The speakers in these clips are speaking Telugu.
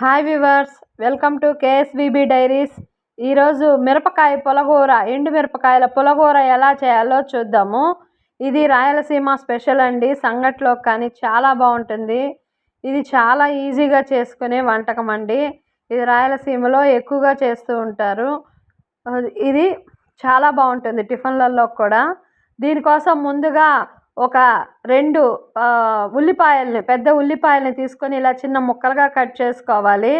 Hi viewers welcome to KSBB diaries. ఈరోజు మిరపకాయ పులగూర ఎండు మిరపకాయల పులగూర ఎలా చేయాలో చూద్దాము. ఇది రాయలసీమ స్పెషల్ అండి సంగట్లో కానీ చాలా బాగుంటుంది. ఇది చాలా ఈజీగా చేసుకునే వంటకం అండి. ఇది రాయలసీమలో ఎక్కువగా చేస్తూ ఉంటారు. ఇది చాలా బాగుంటుంది టిఫిన్లలో కూడా. దీనికోసం ముందుగా ఒక రెండు ఉల్లిపాయల్ని పెద్ద ఉల్లిపాయల్ని తీసుకొని ఇలా చిన్న ముక్కలుగా కట్ చేసుకోవాలి.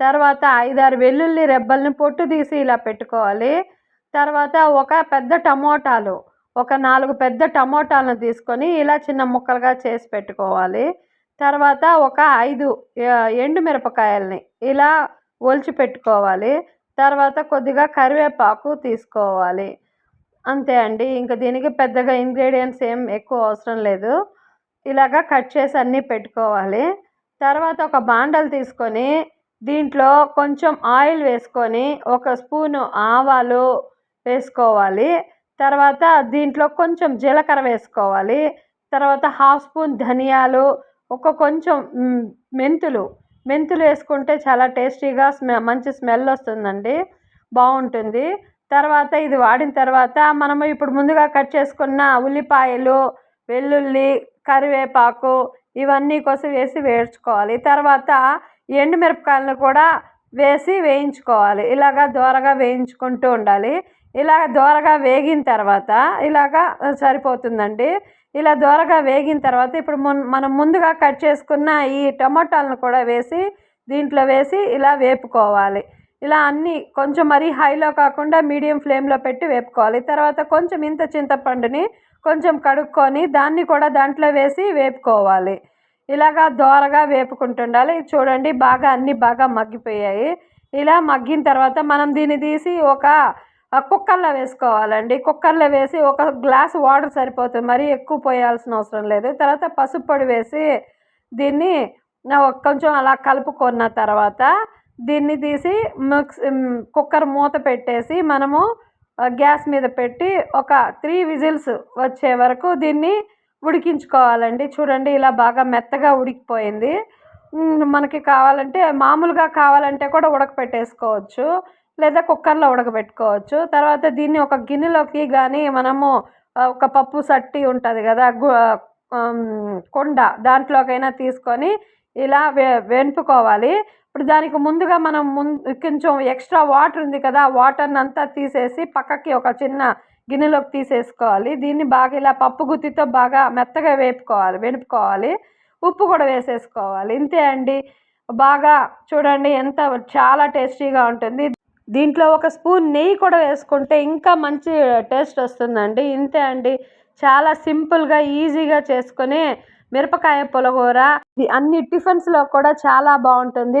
తర్వాత ఐదారు వెల్లుల్లి రెబ్బల్ని పొట్టు తీసి ఇలా పెట్టుకోవాలి. తర్వాత ఒక పెద్ద టమోటాలు ఒక నాలుగు పెద్ద టమోటాలను తీసుకొని ఇలా చిన్న ముక్కలుగా చేసి పెట్టుకోవాలి. తర్వాత ఒక ఐదు ఎండు మిరపకాయల్ని ఇలా ఒలిచి పెట్టుకోవాలి. తర్వాత కొద్దిగా కరివేపాకు తీసుకోవాలి. అంతే అండి. ఇంకా దీనికి పెద్దగా ఇంగ్రీడియంట్స్ ఏం ఎక్కువ అవసరం లేదు. ఇలాగా కట్ చేసి అన్నీ పెట్టుకోవాలి. తర్వాత ఒక బాండలు తీసుకొని దీంట్లో కొంచెం ఆయిల్ వేసుకొని ఒక స్పూను ఆవాలు వేసుకోవాలి. తర్వాత దీంట్లో కొంచెం జీలకర్ర వేసుకోవాలి. తర్వాత హాఫ్ స్పూన్ ధనియాలు ఒక కొంచెం మెంతులు. మెంతులు వేసుకుంటే చాలా టేస్టీగా స్మె మంచి స్మెల్ వస్తుందండి. బాగుంటుంది. తర్వాత ఇది వాడిన తర్వాత మనము ఇప్పుడు ముందుగా కట్ చేసుకున్న ఉల్లిపాయలు వెల్లుల్లి కరివేపాకు ఇవన్నీ కోసం వేసి వేయించుకోవాలి. తర్వాత ఎండుమిరపకాయలను కూడా వేసి వేయించుకోవాలి. ఇలాగ దోరగా వేయించుకుంటూ ఉండాలి. ఇలా దోరగా వేగిన తర్వాత ఇలాగ సరిపోతుందండి. ఇలా దోరగా వేగిన తర్వాత ఇప్పుడు మనం ముందుగా కట్ చేసుకున్న ఈ టమాటాలను కూడా వేసి దీంట్లో వేసి ఇలా వేపుకోవాలి. ఇలా అన్నీ కొంచెం మరీ హైలో కాకుండా మీడియం ఫ్లేమ్లో పెట్టి వేపుకోవాలి. తర్వాత కొంచెం ఇంత చింతపండుని కొంచెం కడుక్కొని దాన్ని కూడా దాంట్లో వేసి వేపుకోవాలి. ఇలాగా దోరగా వేపుకుంటుండాలి. చూడండి బాగా అన్నీ బాగా మగ్గిపోయాయి. ఇలా మగ్గిన తర్వాత మనం దీన్ని తీసి ఒక కుక్కర్లో వేసుకోవాలండి. కుక్కర్లో వేసి ఒక గ్లాస్ వాటర్ సరిపోతుంది. మరీ ఎక్కువ పోయాల్సిన అవసరం లేదు. తర్వాత పసుపు పొడి వేసి దీన్ని కొంచెం అలా కలుపుకున్న తర్వాత దీన్ని తీసి మిక్స్ కుక్కర్ మూత పెట్టేసి మనము గ్యాస్ మీద పెట్టి ఒక త్రీ విజిల్స్ వచ్చే వరకు దీన్ని ఉడికించుకోవాలండి. చూడండి ఇలా బాగా మెత్తగా ఉడికిపోయింది. మనకి కావాలంటే మామూలుగా కావాలంటే కూడా ఉడకపెట్టేసుకోవచ్చు. లేదా కుక్కర్లో ఉడకబెట్టుకోవచ్చు. తర్వాత దీన్ని ఒక గిన్నెలోకి కానీ మనము ఒక పప్పు సట్టి ఉంటుంది కదా కొండ దాంట్లోకైనా తీసుకొని ఇలా వే వెనుపుకోవాలి ఇప్పుడు దానికి ముందుగా మనం ముందు కొంచెం ఎక్స్ట్రా వాటర్ ఉంది కదా ఆ వాటర్ని అంతా తీసేసి పక్కకి ఒక చిన్న గిన్నెలోకి తీసేసుకోవాలి. దీన్ని బాగా ఇలా పప్పు గుత్తితో బాగా మెత్తగా వేపుకోవాలి వెనుపుకోవాలి ఉప్పు కూడా వేసేసుకోవాలి. ఇంతే అండి. బాగా చూడండి ఎంత చాలా టేస్టీగా ఉంటుంది. దీంట్లో ఒక స్పూన్ నెయ్యి కూడా వేసుకుంటే ఇంకా మంచి టేస్ట్ వస్తుందండి. ఇంతే అండి. చాలా సింపుల్గా ఈజీగా చేసుకుని మిరపకాయ పులగూర. అన్ని టిఫిన్స్లో కూడా చాలా బాగుంటుంది.